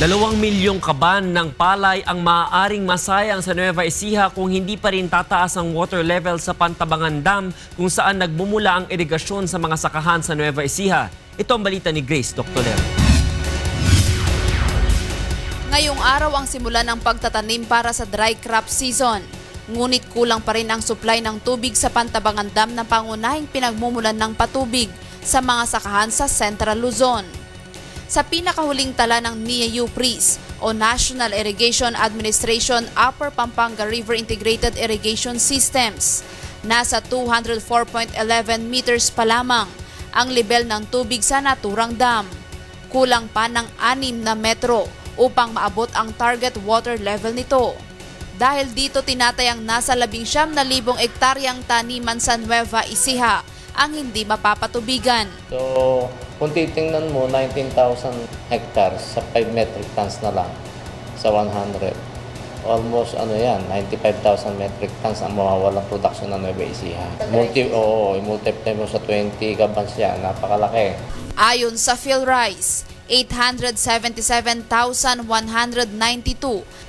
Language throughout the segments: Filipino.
Dalawang milyong kaban ng palay ang maaaring masayang sa Nueva Ecija kung hindi pa rin tataas ang water level sa Pantabangan Dam kung saan nagmumula ang irigasyon sa mga sakahan sa Nueva Ecija. Ito ang balita ni Grace Doctolero. Ngayong araw ang simula ng pagtatanim para sa dry crop season. Ngunit kulang pa rin ang supply ng tubig sa Pantabangan Dam na pangunahing pinagmumulan ng patubig sa mga sakahan sa Central Luzon. Sa pinakahuling tala ng NIAU PRIS o National Irrigation Administration Upper Pampanga River Integrated Irrigation Systems, nasa 204.11 meters pa lamang ang level ng tubig sa naturang dam. Kulang pa ng 6 na metro upang maabot ang target water level nito. Dahil dito tinatayang nasa 19,000 ektaryang taniman sa Nueva Ecija ang hindi mapapatubigan. So, kung titingnan mo, 19,000 hectares sa 5 metric tons na lang sa 100. Almost ano yan, 95,000 metric tons ang mawawalang production ng Nueva Ecija. Multi, oo, i-multiply mo sa 20 gabans yan, napakalaki. Ayon sa PhilRice, 877,192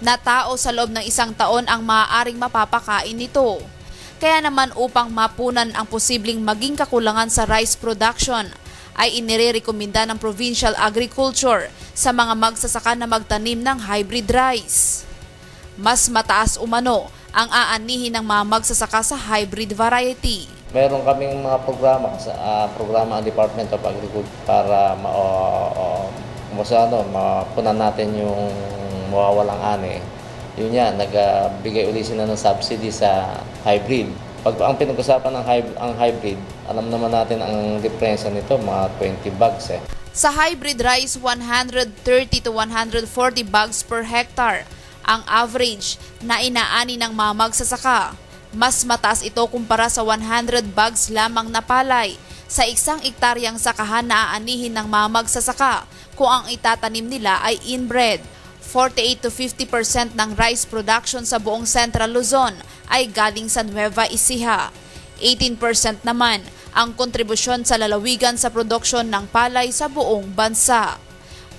na tao sa loob ng isang taon ang maaaring mapapakain nito. Kaya naman upang mapunan ang posibleng maging kakulangan sa rice production, ay inirekomenda ng Provincial Agriculture sa mga magsasaka na magtanim ng hybrid rice. Mas mataas umano ang aanihin ng mga magsasaka sa hybrid variety. Meron kaming mga programa sa ah, programa ang Department of Agriculture para ma uh, ano, mapunan natin yung mawawalang ani. Yun yan, nagbigay uli sila ng subsidy sa hybrid. Pag ang pinag-usapan ng hybrid, ang hybrid, alam naman natin ang diferensya nito, mga 20 bags eh. Sa hybrid rice, 130 to 140 bags per hectare ang average na inaani ng mga magsasaka. Mas mataas ito kumpara sa 100 bags lamang na palay sa isang ektaryang sakahan na aanihin ng mga magsasaka kung ang itatanim nila ay inbred. 48 to 50% ng rice production sa buong Central Luzon ay galing sa Nueva Ecija. 18% naman ang kontribusyon sa lalawigan sa produksyon ng palay sa buong bansa.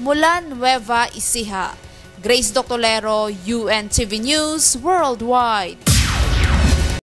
Mula Nueva Ecija, Grace Doctolero, UNTV News Worldwide.